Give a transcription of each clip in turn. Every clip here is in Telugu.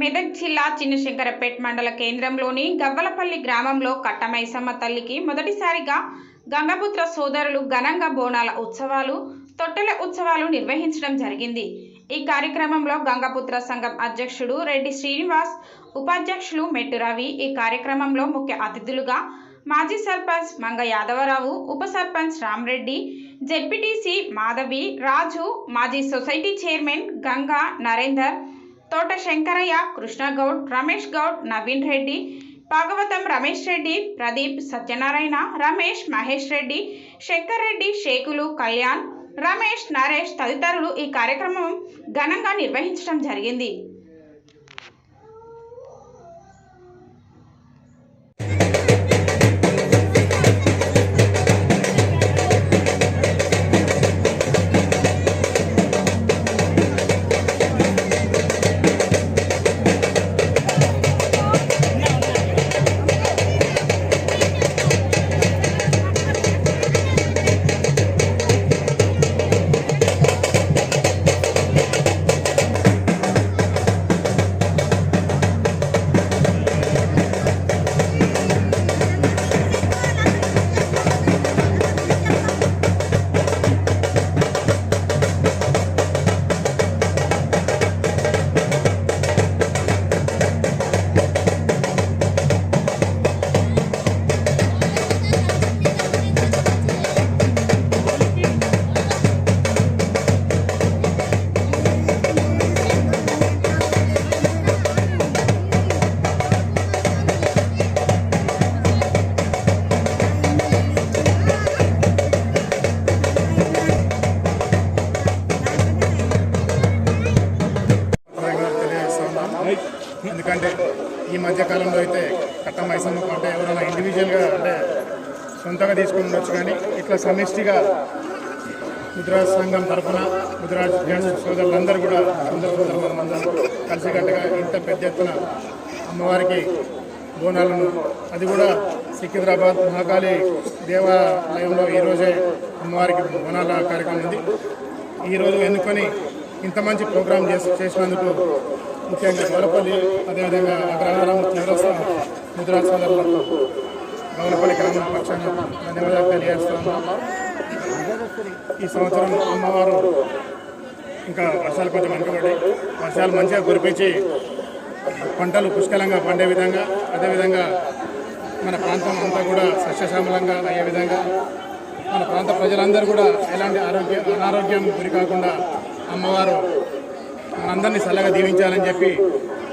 మెదక్ జిల్లా చిన్నశంకరపేట్ మండల కేంద్రంలోని గవ్వలపల్లి గ్రామంలో కట్టమైసమ్మ తల్లికి మొదటిసారిగా గంగపుత్ర సోదరులు ఘనంగా బోనాల ఉత్సవాలు తొట్టెల ఉత్సవాలు నిర్వహించడం జరిగింది. ఈ కార్యక్రమంలో గంగపుత్ర సంఘం అధ్యక్షుడు రెడ్డి శ్రీనివాస్ ఉపాధ్యక్షులు మెట్టు రవి. ఈ కార్యక్రమంలో ముఖ్య అతిథులుగా మాజీ సర్పంచ్ మంగ యాదవరావు ఉప సర్పంచ్ రామరెడ్డి జెడ్పీటీసీ మాధవి రాజు మాజీ సొసైటీ చైర్మన్ గంగా నరేందర్ తోట శంకరయ్య కృష్ణగౌడ్ రమేష్ గౌడ్ నవీన్ రెడ్డి భాగవతం రమేష్ రెడ్డి ప్రదీప్ సత్యనారాయణ రమేష్ మహేష్ రెడ్డి శంకర్ రెడ్డి షేకులు కళ్యాణ్ రమేష్ నరేష్ తదితరులు ఈ కార్యక్రమం ఘనంగా నిర్వహించడం జరిగింది. మధ్యకాలంలో అయితే కట్ట మైసమ్మకు అంటే ఎవరైనా ఇండివిజువల్గా అంటే సొంతంగా తీసుకుని ఉండొచ్చు కానీ ఇట్లా సమిష్టిగా ముద్రాజ్ సంఘం తరఫున ముద్రాజ్ జెంట్స్ సోదరులందరూ కూడా సోదర సోదరులందరూ కలిసికట్టుగా ఇంత పెద్ద ఎత్తున అమ్మవారికి బోనాలను అది కూడా సికింద్రాబాద్ మహాకాళి దేవాలయంలో ఈరోజే అమ్మవారికి బోనాల కార్యక్రమం ఉంది. ఈరోజు ఎన్నుకొని ఇంత మంచి ప్రోగ్రాం చేసి చేసినందుకు ముఖ్యంగా గౌలపల్లి అదేవిధంగా అగ్రహారం చౌరస్తా ముద్రా సోదరులకు గౌలపల్లి గ్రామం పక్షాన ధన్యవాదాలు తెలియజేస్తున్నాము ఈ సంవత్సరం అమ్మవారు ఇంకా వర్షాలు కొంచెం వెనుకబడి వర్షాలు మంచిగా కురిపించి పంటలు పుష్కలంగా పండే విధంగా అదేవిధంగా మన ప్రాంతం అంతా కూడా సస్యశ్యామలంగా అయ్యే విధంగా మన ప్రాంత ప్రజలందరూ కూడా ఎలాంటి ఆరోగ్య అనారోగ్యం గురి కాకుండా అమ్మవారు అందరినీ చల్లగా దీవించాలని చెప్పి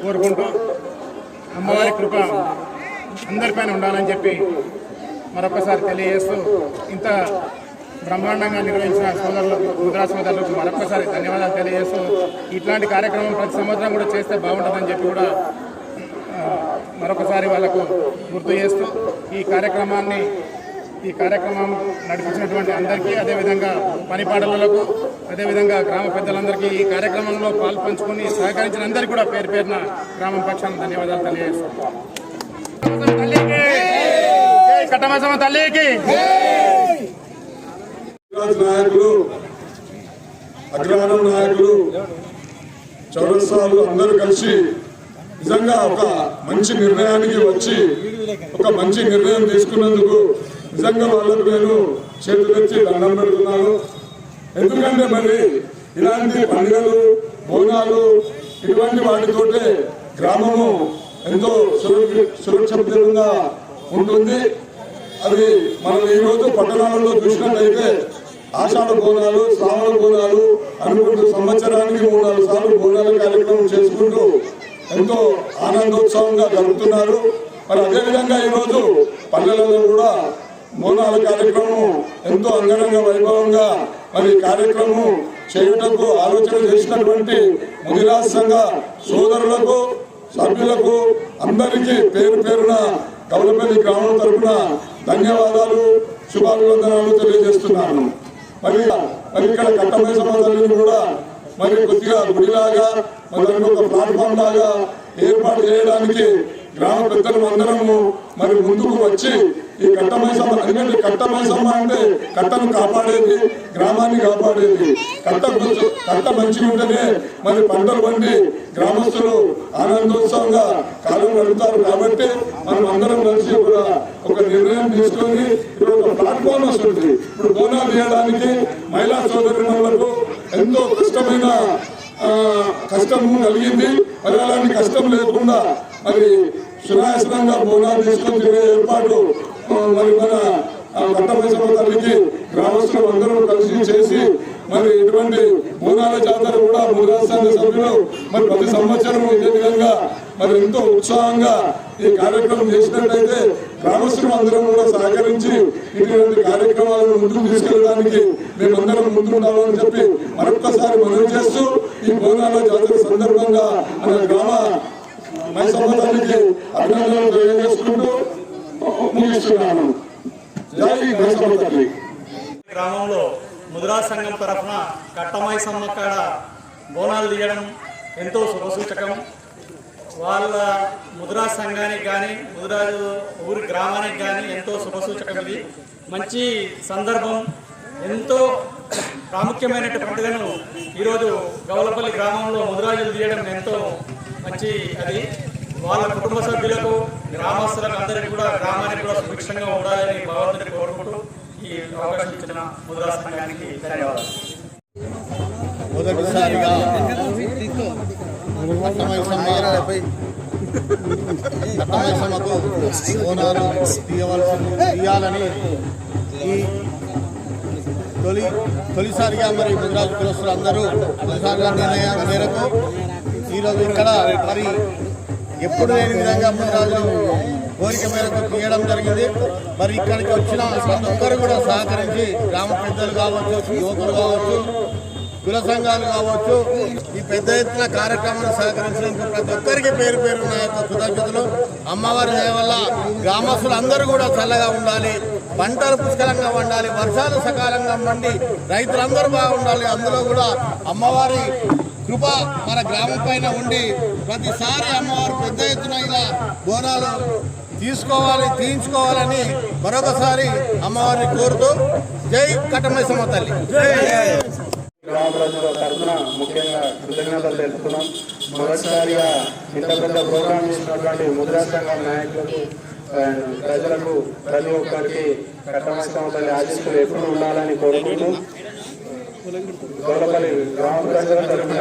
కోరుకుంటూ అమ్మవారి కృప అందరిపైన ఉండాలని చెప్పి మరొకసారి తెలియజేస్తూ ఇంత బ్రహ్మాండంగా నిర్వహించిన సోదరులకు ముద్రా సోదరులకు మరొకసారి ధన్యవాదాలు తెలియజేస్తూ ఇట్లాంటి కార్యక్రమం ప్రతి సంవత్సరం కూడా చేస్తే బాగుంటుందని చెప్పి కూడా మరొకసారి వాళ్ళకు గుర్తు చేస్తూ ఈ కార్యక్రమాన్ని ఈ కార్యక్రమం నడిపించినటువంటి అందరికీ అదేవిధంగా పనిపాటలకు అదేవిధంగా గ్రామ పెద్దలందరికీ ఈ కార్యక్రమంలో పాల్పంచుకుని సహకరించిన అందరికీ కూడా పేరు పేరున గ్రామం పక్షాన ధన్యవాదాలు తెలియజేస్తాం కట్టమసమ తల్లికి. నాయకులు అగ్రహారం నాయకులు అందరూ కలిసి నిజంగా ఒక మంచి నిర్ణయానికి వచ్చి ఒక మంచి నిర్ణయం తీసుకున్నందుకు నిజంగా వాళ్ళకు నేను చేతులెత్తి దండం పెడుతున్నాను. ఎందుకంటే మరి ఇలాంటి పండుగలు బోనాలు ఇటువంటి వాటితోటే గ్రామము ఎంతో సురక్షి- సురక్షితంగా ఉంటుంది. అది మనం ఈ రోజు పట్టణాలలో చూసినట్లయితే ఆషాఢ బోనాలు శ్రావణ బోనాలు అనుకుంటూ సంవత్సరానికి మూడు నాలుగు సార్లు బోనాల కార్యక్రమం చేసుకుంటూ ఎంతో ఆనందోత్సవంగా జరుపుతున్నారు. మరి అదేవిధంగా ఈరోజు పల్లెలలో కూడా మూలాల కార్యక్రమం ఎంతో అంగరంగ వైభవంగా మరి ఈ కార్యక్రమం చేయుటకు ఆలోచన చేసినటువంటి ముదిరాజ్ సంఘ సోదరులకు సభ్యులకు అందరికీ పేరు పేరున కవలపల్లి గ్రామం తరఫున ధన్యవాదాలు శుభాభివందనాలు తెలియజేస్తున్నాను. మరి మరి ఇక్కడ కట్టమై సమాధానం కూడా మరి కొద్దిగా గుడిలాగా మరి ఒక ప్లాట్ఫామ్ లాగా ఏర్పాటు చేయడానికి గ్రామ పెద్దలు అందరము మరి ముందుకు వచ్చి ఈ కట్టమైసమ్మ ఎందుకంటే కట్టమైసమ్మ అంటే కట్టను కాపాడేది గ్రామాన్ని కాపాడేది. కట్ట కట్ట మంచిగా ఉంటేనే మరి పంటలు పండి గ్రామస్తులు ఆనందోత్సవంగా కాలం గడుపుతారు. కాబట్టి మనం అందరం కలిసి కూడా ఒక నిర్ణయం తీసుకొని ఇప్పుడు ఒక ప్లాట్ఫామ్ వస్తుంది. ఇప్పుడు బోనాలు చేయడానికి మహిళా సోదరులకు ఎంతో కష్టమైన కష్టము కష్టం కలిగింది. మరి అలాంటి కష్టం లేకుండా మరి సునాయాసనంగా బోనాలు తీసుకొని తిరిగే ఏర్పాటు మరి మన ఆ తల్లికి గ్రామస్తులు అందరూ కలిసి చేసి మరి ఇటువంటి బోనాల జాతర కూడా ముద్రాస్థాన సభ్యులు మరి ప్రతి సంవత్సరం ఇదే విధంగా మరి ఎంతో ఉత్సాహంగా ఈ కార్యక్రమం చేసినట్లయితే గ్రామస్తులు అందరం కూడా సహకరించి ఇటువంటి కార్యక్రమాలను ముందుకు తీసుకెళ్ళడానికి మేమందరం ముందుంటామని చెప్పి మరొక్కసారి మనవి చేస్తూ ఈ బోనాల జాతర సందర్భంగా మన గ్రామ అభినందనలు తెలియజేసుకుంటూ ముగిస్తున్నాను. జై మైసమ్మ తల్లి గ్రామంలో ముద్రా సంఘం తరఫున కట్టమాయి సమ్మకాడ బోనాలు తీయడం ఎంతో శుభసూచకం. వాళ్ళ ముద్రా సంఘానికి కానీ ముద్రాజు ఊరి గ్రామానికి కానీ ఎంతో శుభసూచకం ఇది. మంచి సందర్భం ఎంతో ప్రాముఖ్యమైనటువంటి పండుగను ఈరోజు గవలపల్లి గ్రామంలో ముద్రాజులు తీయడం ఎంతో మంచి అది. వాళ్ళ కుటుంబ సభ్యులకు గ్రామస్తులకు అందరికీ కూడా గ్రామానికి కూడా సుభిక్షంగా ఉండాలని భగవంతుని కోరుకుంటూ ఈ అవకాశం ఇచ్చిన ముద్రా సంఘానికి ధన్యవాదాలు. మొదటిసారిగా పట్టమైసమ్మ పట్టమైసమ్మకు తీయవలసి తీయాలని ఈ తొలి తొలిసారిగా మరి గుజరాత్ కులస్తులు అందరూ తొలిసారిగా నిర్ణయం మేరకు ఈరోజు ఇక్కడ మరి ఎప్పుడు లేని విధంగా ముద్రాజు కోరిక మేరకు తీయడం జరిగింది. మరి ఇక్కడికి వచ్చిన ప్రతి ఒక్కరు కూడా సహకరించి గ్రామ పెద్దలు కావచ్చు యువకులు కావచ్చు కుల సంఘాలు కావచ్చు ఈ పెద్ద ఎత్తున కార్యక్రమాన్ని సహకరించినందుకు ప్రతి ఒక్కరికి పేరు పేరు నా యొక్క కృతజ్ఞతలు. అమ్మవారి దయ వల్ల గ్రామస్తులు అందరూ కూడా చల్లగా ఉండాలి పంటలు పుష్కలంగా ఉండాలి వర్షాలు సకాలంగా వండి రైతులందరూ బాగుండాలి. అందులో కూడా అమ్మవారి కృప మన గ్రామం పైన ఉండి ప్రతిసారి అమ్మవారు పెద్ద ఎత్తున ఇలా బోనాలు తీసుకోవాలి తీయించుకోవాలని మరొకసారి అమ్మవారిని కోరుతూ జై కటమైసమ్మ తల్లి. గ్రామ ప్రజల తరఫున ముఖ్యంగా కృతజ్ఞతలు తెలుపుతున్నాం. మొదటిసారిగా ఇంత పెద్ద ప్రోగ్రాం చేసినటువంటి ముద్రా సంఘం నాయకులకు ప్రజలకు ప్రతి ఒక్కరికి కట్టమస్తమ తల్లి ఆశిస్తులు ఎప్పుడు ఉండాలని కోరుకుంటూ గ్రామ ప్రజల తరఫున